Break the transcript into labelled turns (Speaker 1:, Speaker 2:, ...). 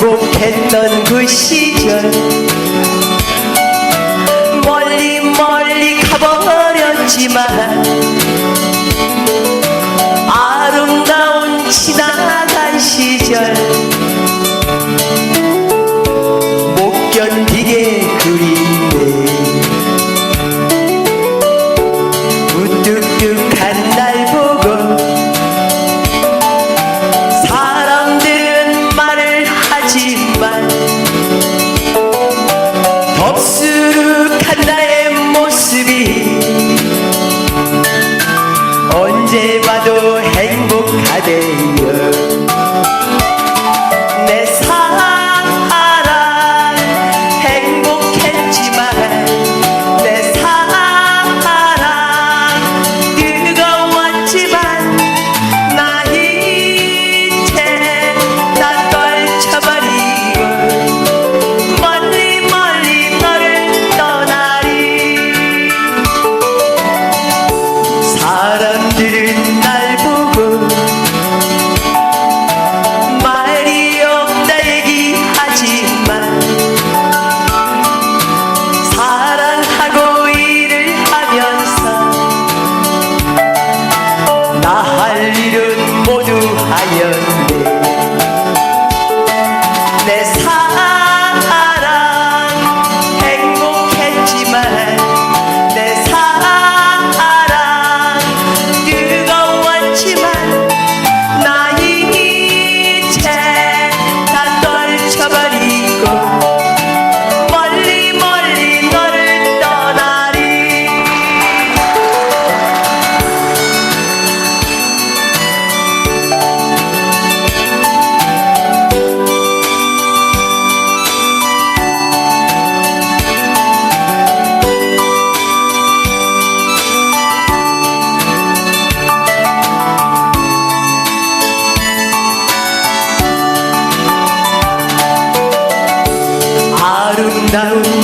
Speaker 1: 행복했던 그 시절. 멀리 멀리 가버렸지만 아름다운 지나간 시절. ainda